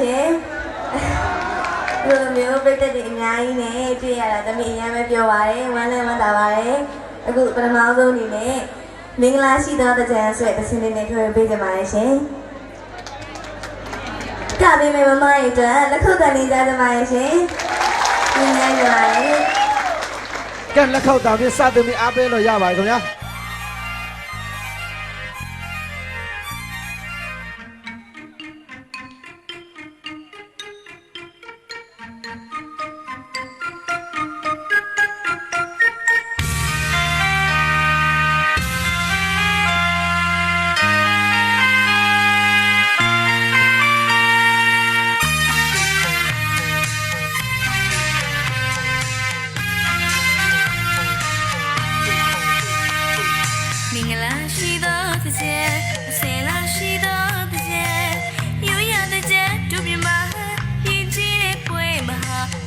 ရှင်ဒီလိုမျိုးပြည့်တဲ့ဒီအများကြီးနဲ့တွေ့ရတာသမီးအရင်ပဲပြောပါတယ်ဝမ်းလည်းဝမ်းသာပါတယ်အခုပထမဆုံးအနေနဲ့မင်္ဂလာရှိသောတကြံဆွဲသင်းလေးနဲ့ပြောပေးကြပါရရှင်ကပေးမယ်မမရဲ့အတွက်လက်ခုပ်တန်နေကြကြပါရရှင်ဒီနေ့ကြပါရကံလက်ခုပ်တောင်ပြီးစသည်ပြီးအားပေးလို့ရပါတယ်ခင်ဗျာ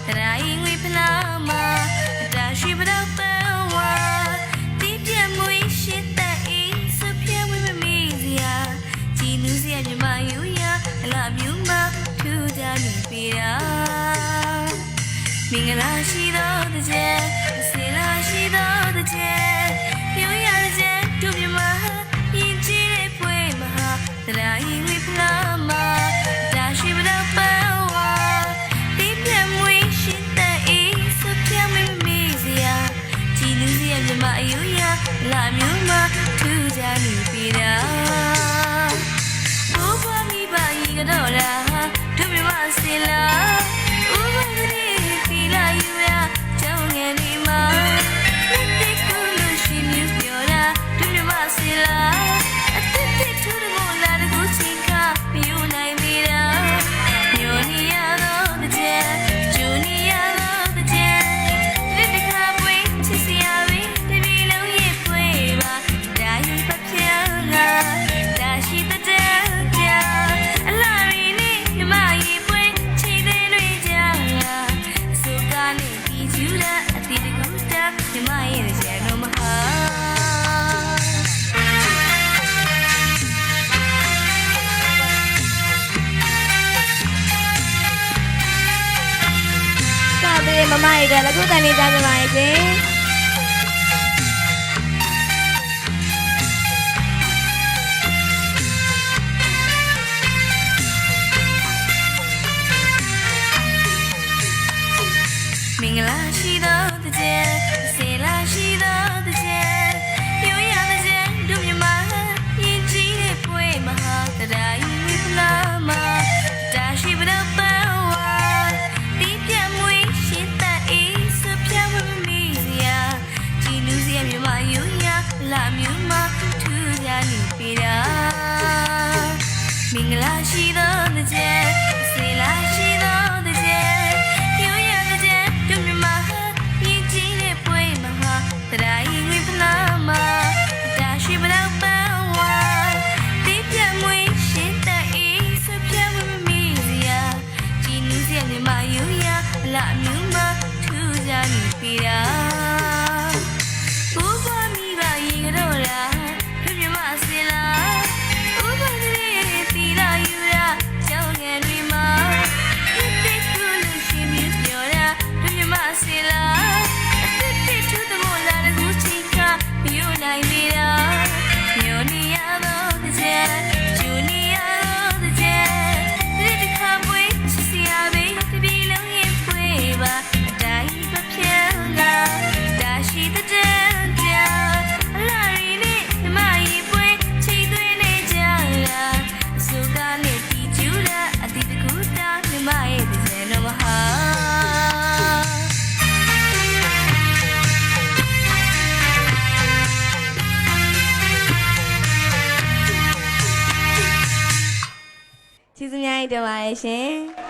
တရာဤငွေဖလာမှာအတားရှိပတော့ပန်ဝါတိပြမွေးရှိတဲ့ဤစပြဝိမမီစရာကြည်နူးစရာမြမယူရာအလားမြူမှာထူကြနေပြီလားမင်္ဂလာရှိသောတကြ တော့လားသူမြမစီလားဥပဒေ သေးမမရေတဲ့လက်ခုတန်လေးကြားကြပါရဲ့ရှင် မင်္ဂလာရှိသောနေ့စေလာရှိ နဲ့တီကျူလာအတီတကူတာမြမရဲ့ဒီစံတော်မဟာကျေးဇူးများတင်ပါတယ်ရှင်